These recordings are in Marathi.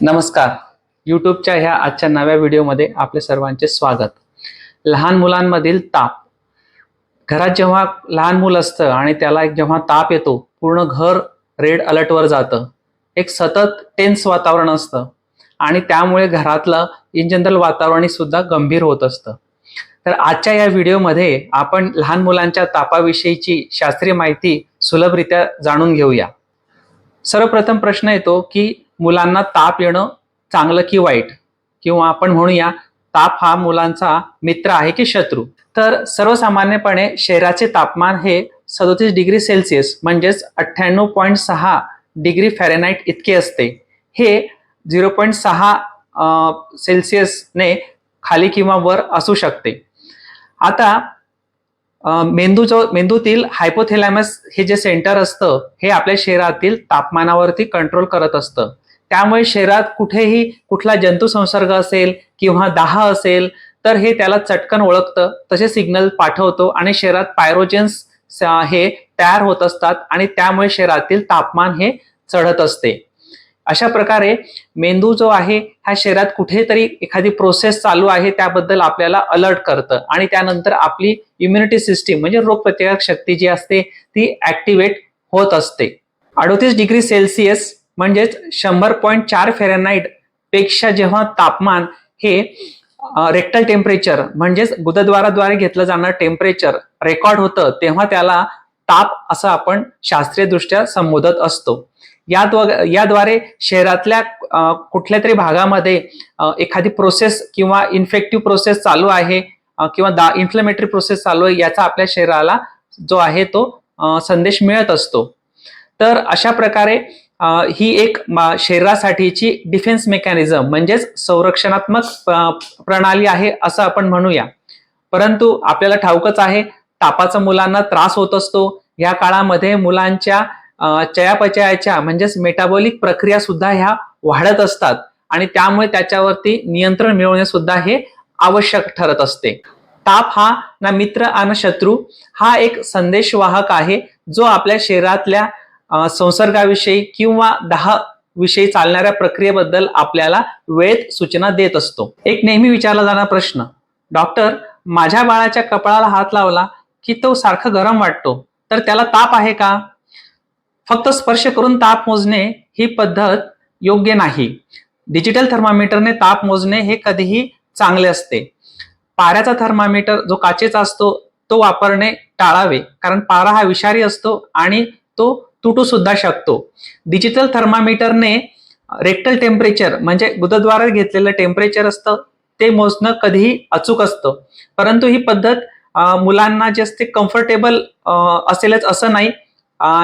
नमस्कार. यूट्यूबच्या ह्या आजच्या नव्या व्हिडिओमध्ये आपले सर्वांचे स्वागत. लहान मुलांमधील ताप. घरात जेव्हा लहान मूल असतं आणि त्याला एक जेव्हा ताप येतो पूर्ण घर रेड अलर्टवर जातं. एक सतत टेन्स वातावरण असतं. आणि त्यामुळे घरातलं इन जनरल वातावरणही सुद्धा गंभीर होत असतं. तर आजच्या या व्हिडिओमध्ये आपण लहान मुलांच्या तापाविषयीची शास्त्रीय माहिती सुलभरित्या जाणून घेऊया. सर्वप्रथम प्रश्न येतो की मुलांना ताप येणं चांगलं की वाईट? किंवा आपण म्हणूया ताप हा मुलांचा मित्र आहे की शत्रू? तर सर्वसामान्यपणे शहराचे तापमान हे सदोतीस डिग्री सेल्सिअस म्हणजेच अठ्ठ्याण्णव पॉईंट सहा डिग्री फॅरेनाईट इतके असते. हे झिरो पॉईंट सहा सेल्सिअसने खाली किंवा वर असू शकते. आता मेंदू जो मेंदूतील हायपोथेलॅमस हे जे सेंटर असतं हे आपल्या शरीरातील तापमानावरती कंट्रोल करत असतं. त्यामुळे शरीरात कुठेही कुठला जंतू संसर्ग असेल किंवा दाह असेल तर हे त्याला चटकन ओळखतं. तसे सिग्नल पाठवतो आणि शरीरात पायरोजेन्स हे तयार होत असतात आणि त्यामुळे शरीरातील तापमान हे चढत असते. अशा प्रकारे मेंदू जो आहे ह्या शरीरात कुठेतरी एखादी प्रोसेस चालू आहे त्याबद्दल आपल्याला अलर्ट करतं. आणि त्यानंतर आपली इम्युनिटी सिस्टीम म्हणजे रोगप्रतिकारक शक्ती जी असते ती ऍक्टिव्हेट होत असते. अडोतीस डिग्री सेल्सिअस म्हणजेच शंभर पॉईंट चार फेरेनाईटपेक्षा जेव्हा तापमान हे रेक्टल टेम्परेचर म्हणजेच गुदद्वाराद्वारे घेतलं जाणारं टेम्परेचर रेकॉर्ड होतं तेव्हा त्याला ताप असं आपण शास्त्रीयदृष्ट्या संबोधत असतो. याद्वा याद्वारे शहरातल्या कुठल्या तरी भागामध्ये एखादी प्रोसेस किंवा इन्फेक्टिव्ह प्रोसेस चालू आहे किंवा दा इन्फ्लमेटरी प्रोसेस चालू आहे याचा आपल्या शरीराला जो आहे तो संदेश मिळत असतो. तर अशा प्रकारे ही एक शरीरासाठीची डिफेन्स मेकॅनिझम म्हणजेच संरक्षणात्मक प्रणाली आहे असं आपण म्हणूया. परंतु आपल्याला ठाऊकच आहे तापाचा मुलांना त्रास होत असतो. या काळामध्ये मुलांच्या चयापचयाच्या म्हणजेच मेटाबॉलिक प्रक्रिया सुद्धा ह्या वाढत असतात. आणि त्यामुळे त्याच्यावरती नियंत्रण मिळवणे सुद्धा हे आवश्यक ठरत असते. ताप हा ना मित्र आणि शत्रू हा एक संदेशवाहक आहे जो आपल्या शरीरातल्या संसर्गाविषयी किंवा दहा विषयी चालणाऱ्या प्रक्रियेबद्दल आपल्याला वेळेत सूचना देत असतो. एक नेहमी विचारला जाणारा प्रश्न डॉक्टर माझ्या बाळाच्या कपाळाला हात लावला की तो सारखा गरम वाटतो तर त्याला ताप आहे का? फक्त स्पर्श करून ताप मोजणे ही पद्धत योग्य नाही. डिजिटल थर्मामीटरने ताप मोजणे हे कधीही चांगले असते. पाऱ्याचा थर्मामीटर जो काचेचा असतो तो वापरणे टाळावे कारण पारा हा विषारी असतो आणि तो तुटू सुद्धा शकतो. डिजिटल थर्मामीटरने रेक्टल टेम्परेचर म्हणजे गुदद्वारे घेतलेलं टेम्परेचर असतं ते मोजणं कधीही अचूक असतं. परंतु ही पद्धत मुलांना जे असते कम्फर्टेबल असेलच असं नाही.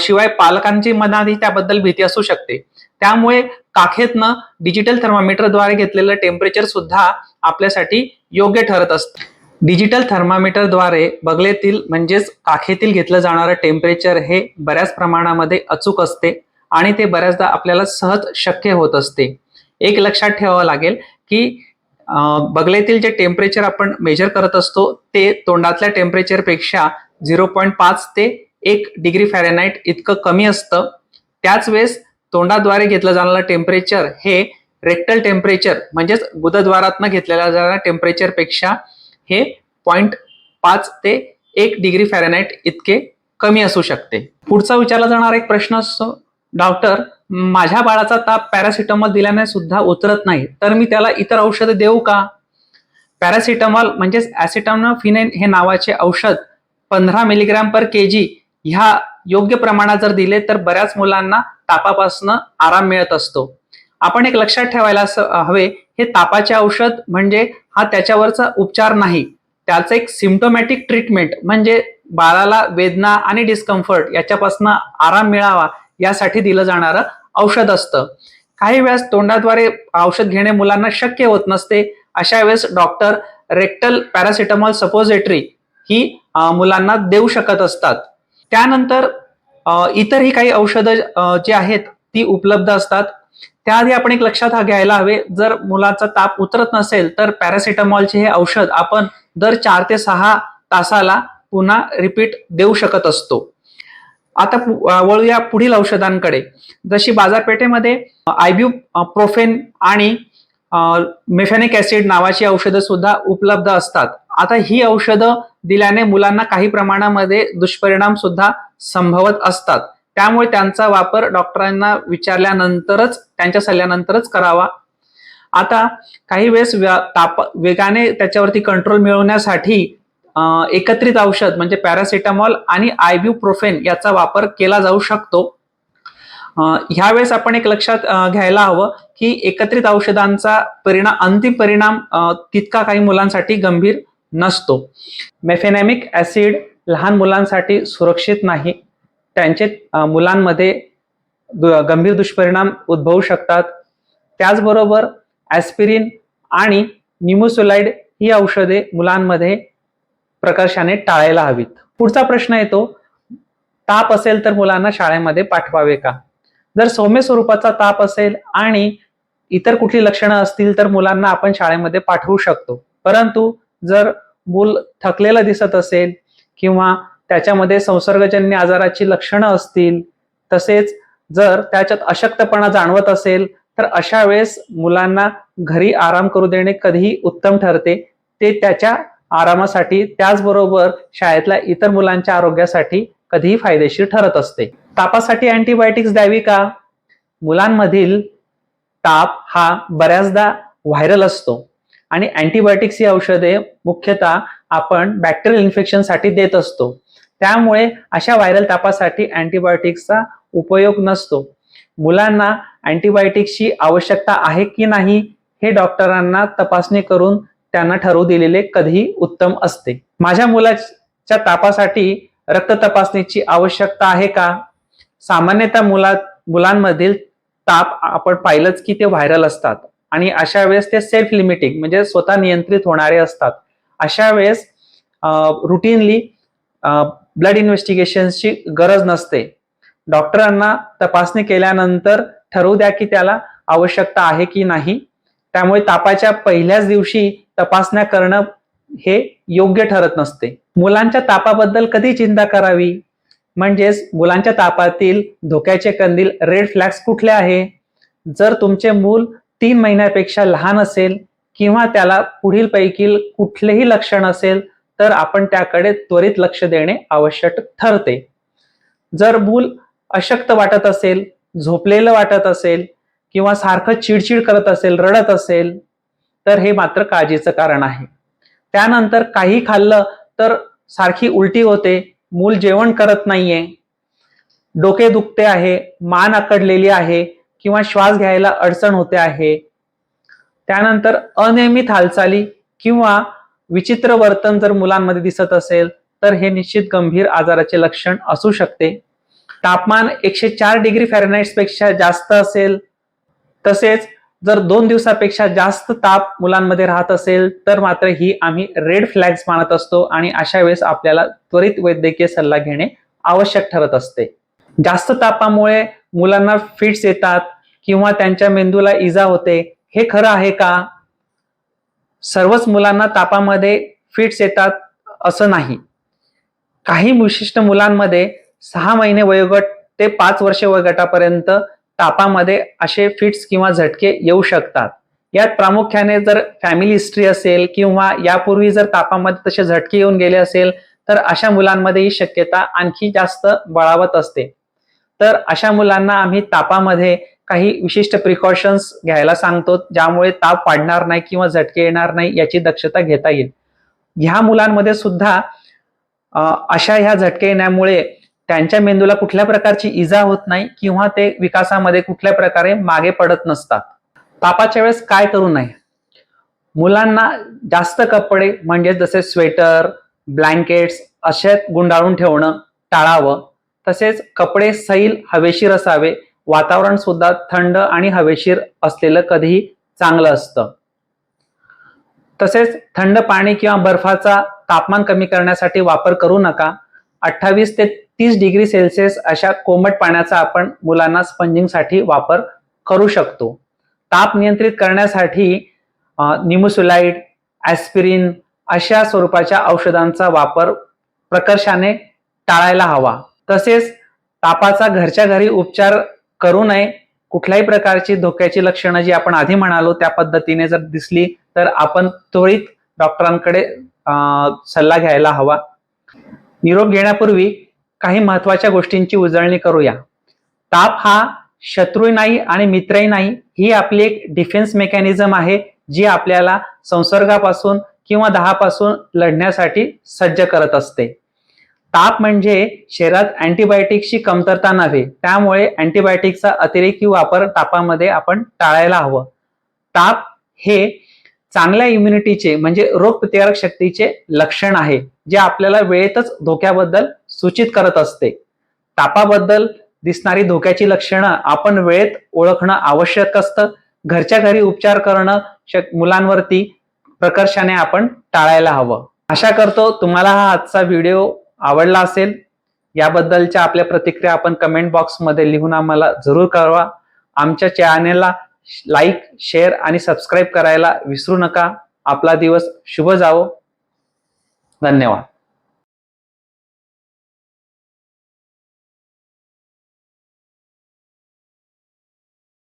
शिवाय पालकांची मनातही त्याबद्दल भीती असू शकते. त्यामुळे काखेतनं डिजिटल थर्मामीटरद्वारे घेतलेलं टेम्परेचर सुद्धा आपल्यासाठी योग्य ठरत असतं. डिजिटल थर्मामीटरद्वारे बगलेतील म्हणजेच काखेतील घेतलं जाणारं टेम्परेचर हे बऱ्याच प्रमाणामध्ये अचूक असते आणि ते बऱ्याचदा आपल्याला सहज शक्य होत असते. एक लक्षात ठेवावं लागेल की बगलेतील जे टेम्परेचर आपण मेजर करत असतो ते तोंडातल्या टेम्परेचरपेक्षा झिरो पॉईंट पाच ते एक डिग्री फॅरेनाईट इतकं कमी असतं. त्याच वेळेस तोंडाद्वारे घेतलं जाणारं टेम्परेचर हे रेक्टल टेम्परेचर म्हणजेच गुदद्वारातनं घेतलेल्या जाणाऱ्या टेम्परेचरपेक्षा हे पॉईंट पाच ते एक डिग्री फॅरेनाईट इतके कमी असू शकते. पुढचा विचारला जाणारा एक प्रश्न असतो डॉक्टर माझ्या बाळाचा ताप पॅरासिटामॉल दिल्याने सुद्धा उतरत नाही तर मी त्याला इतर औषध देऊ का? पॅरासिटामॉल म्हणजेच ॲसिटामोफिनेन हे नावाचे औषध पंधरा मिलीग्रॅम पर के जी ह्या योग्य प्रमाणात जर दिले तर बऱ्याच मुलांना तापापासून आराम मिळत असतो. आपण एक लक्षात ठेवायला असं हवे हे तापाचे औषध म्हणजे हा त्याच्यावरचा उपचार नाही. त्याचं एक सिम्टोमॅटिक ट्रीटमेंट म्हणजे बाळाला वेदना आणि डिस्कम्फर्ट याच्यापासून आराम मिळावा यासाठी दिलं जाणारं औषध असतं. काही वेळेस तोंडाद्वारे औषध घेणे मुलांना शक्य होत नसते. अशा वेळेस डॉक्टर रेक्टल पॅरासिटामॉल सपोजेटरी ही मुलांना देऊ शकत असतात. त्यानंतर इतरही काही औषधं जी आहेत ती उपलब्ध असतात. त्याआधी आपण एक लक्षात हा घ्यायला हवे जर मुलाचा ताप उतरत नसेल तर पॅरासिटामॉलचे हे औषध आपण दर चार ते सहा तासाला पुन्हा रिपीट देऊ शकत असतो. आता वळूया पुढील औषधांकडे. जशी बाजारपेठेमध्ये आयब्यू प्रोफेन आणि मेफॅनिक ऍसिड नावाची औषधं सुद्धा उपलब्ध असतात. आता ही औषधं दिल्याने मुलांना काही प्रमाणामध्ये दुष्परिणाम सुद्धा संभवत असतात. त्यामुळे त्यांचा वापर डॉक्टरांना विचारल्यानंतरच त्यांच्या सल्ल्यानंतरच करावा. आता काही वेळेस व्या- ताप वेगाने त्याच्यावरती कंट्रोल मिळवण्यासाठी एकत्रित औषध म्हणजे पॅरासिटामॉल आणि आयब्युप्रोफेन याचा वापर केला जाऊ शकतो. ह्यावेळेस आपण एक लक्षात घ्यायला हवं की एकत्रित औषधांचा परिणाम अंतिम परिणाम तितका काही मुलांसाठी गंभीर नसतो. मेफेनॅमिक ऍसिड लहान मुलांसाठी सुरक्षित नाही. त्यांचे मुलांमध्ये दु- गंभीर दुष्परिणाम उद्भवू शकतात. त्याचबरोबर ॲस्पिरिन आणि निमोसोलाइड ही औषधे मुलांमध्ये प्रकर्षाने टाळायला हवीत. पुढचा प्रश्न येतो ताप असेल तर मुलांना शाळेमध्ये पाठवावे का? जर सौम्य स्वरूपाचा ताप असेल आणि इतर कुठली लक्षणं असतील तर मुलांना आपण शाळेमध्ये पाठवू शकतो. परंतु जर मूल थकलेलं दिसत असेल किंवा त्याच्यामध्ये संसर्गजन्य आजाराची लक्षणं असतील तसेच जर त्याच्यात अशक्तपणा जाणवत असेल तर अशा वेळेस मुलांना घरी आराम करू देणे कधीही उत्तम ठरते. ते त्याच्या आरामासाठी त्याचबरोबर शाळेतल्या इतर मुलांच्या आरोग्यासाठी कधीही फायदेशीर ठरत असते. तापासाठी अँटीबायोटिक्स द्यावी का? मुलांमधील ताप हा बऱ्याचदा व्हायरल असतो आणि अँटीबायोटिक्स ही औषधे मुख्यतः आपण बॅक्टेरियल इन्फेक्शनसाठी देत असतो. त्यामुळे अशा व्हायरल तापासाठी अँटीबायोटिक्सचा उपयोग नसतो. मुलांना अँटीबायोटिक्सची आवश्यकता आहे की नाही हे डॉक्टरांना तपासणी करून त्यांना ठरवू दिलेले कधीही उत्तम असते. माझ्या मुलाच्या तापासाठी रक्त तपासणीची आवश्यकता आहे का? सामान्यतः मुला मुलांमधील ताप आपण पाहिलंच की ते व्हायरल असतात आणि अशा वेळेस ते सेल्फ लिमिटिंग म्हणजे स्वतः नियंत्रित होणारे असतात. अशा वेळेस रुटीनली ब्लड इन्व्हेस्टिगेशनची गरज नसते. डॉक्टरांना तपासणी केल्यानंतर ठरवू द्या की त्याला आवश्यकता आहे की नाही. त्यामुळे तापाच्या पहिल्याच दिवशी तपासण्या करणं हे योग्य ठरत नसते. मुलांच्या तापाबद्दल कधी चिंता करावी? म्हणजेच मुलांच्या तापातील धोक्याचे कंदील रेड फ्लॅग्स कुठले आहे? जर तुमचे मूल तीन महिन्यापेक्षा लहान असेल किंवा त्याला पुढील पैकी कुठलेही लक्षण असेल तर आपण त्याकडे त्वरित लक्ष देणे आवश्यक ठरते. जर मूल अशक्त वाटत असेल झोपलेलं वाटत असेल किंवा सारखं चिडचिड करत असेल रडत असेल तर हे मात्र काळजीचं कारण आहे. त्यानंतर काही खाल्लं तर सारखी उलटी होते मूल जेवण करत नाहीये डोके दुखते आहे मान आकडलेली आहे किंवा श्वास घ्यायला अडचण होते आहे. त्यानंतर अनियमित हालचाली किंवा विचित्र वर्तन जर मुलांमध्ये दिसत असेल तर हे निश्चित गंभीर आजाराचे लक्षण असू शकते. तापमान एकशे चार डिग्री फॅरेनाइट्सपेक्षा जास्त असेल तसेच जर दोन दिवसापेक्षा जास्त ताप मुलांमध्ये राहत असेल तर मात्र ही आम्ही रेड फ्लॅग्स मानत असतो आणि अशा वेळेस आपल्याला त्वरित वैद्यकीय सल्ला घेणे आवश्यक ठरत असते. जास्त तापामुळे मुलांना फिट्स येतात किंवा त्यांच्या मेंदूला इजा होते हे खरं आहे का? सर्वच मुलांना तापामध्ये फिट्स येतात असं नाही. काही विशिष्ट मुलांमध्ये सहा महिने वयोगट ते पाच वर्षे वयोगटापर्यंत तापामध्ये असे फिट्स किंवा झटके येऊ शकतात. यात प्रामुख्याने जर फॅमिली हिस्ट्री असेल किंवा यापूर्वी जर तापामध्ये तसे झटके येऊन गेले असेल तर अशा मुलांमध्ये ही शक्यता आणखी जास्त बळावत असते. तर अशा मुलांना आम्ही तापामध्ये काही विशिष्ट प्रिकॉशन्स घ्यायला सांगतो ज्यामुळे ताप वाढणार नाही किंवा झटके येणार नाही याची दक्षता घेता येईल. ह्या मुलांमध्ये सुद्धा अशा ह्या झटके येण्यामुळे त्यांच्या मेंदूला कुठल्या प्रकारची इजा होत नाही किंवा ते विकासामध्ये कुठल्या प्रकारे मागे पडत नसतात. तापाच्या वेळेस काय करू नये? मुलांना जास्त कपडे म्हणजे जसे स्वेटर ब्लँकेट्स असे गुंडाळून ठेवणं टाळावं तसेच कपडे सैल हवेशीर असावे वातावरण सुद्धा थंड आणि हवेशीर असलेलं कधीही चांगलं असतं. तसेच थंड पाणी किंवा बर्फाचा तापमान कमी करण्यासाठी वापर करू नका. अठ्ठावीस ते तीस डिग्री सेल्सिअस अशा कोमट पाण्याचा आपण मुलांना स्पंजिंगसाठी वापर करू शकतो. ताप नियंत्रित करण्यासाठी निमोसुलाइड ॲस्पिरिन अशा स्वरूपाच्या औषधांचा वापर प्रकर्षाने टाळायला हवा. तसेच तापाचा घरच्या घरी उपचार करू नये. कुठल्याही प्रकारची धोक्याची लक्षणं जी आपण आधी म्हणालो त्या पद्धतीने जर दिसली तर आपण त्वरित डॉक्टरांकडे अं, सल्ला घ्यायला हवा. निरोप घेण्यापूर्वी काही महत्त्वाच्या गोष्टींची उजळणी करूया. ताप हा शत्रू नाही आणि मित्रही नाही ही आपली एक डिफेन्स मेकॅनिझम आहे जी आपल्याला संसर्गापासून किंवा दहापासून लढण्यासाठी सज्ज करत असते. ताप म्हणजे शरीरात अँटीबायोटिक्सची कमतरता नव्हे त्यामुळे अँटीबायोटिकचा अतिरेकी वापर तापामध्ये आपण टाळायला हवं. ताप हे चांगल्या इम्युनिटीचे म्हणजे रोगप्रतिकारक शक्तीचे लक्षण आहे जे आपल्याला वेळेतच धोक्याबद्दल सूचित करत असते. तापाबद्दल दिसणारी धोक्याची लक्षणं आपण वेळेत ओळखणं आवश्यक असतं. घरच्या घरी उपचार करणं शक मुलांवरती प्रकर्षाने आपण टाळायला हवं. आशा करतो तुम्हाला हा आजचा व्हिडिओ आवडला असेल याबद्दलच्या आपल्या प्रतिक्रिया आपण कमेंट बॉक्समध्ये लिहून आम्हाला जरूर कळवा. आमच्या चॅनेलला लाईक शेअर आणि सबस्क्राईब करायला विसरू नका. आपला दिवस शुभ जावो. धन्यवाद.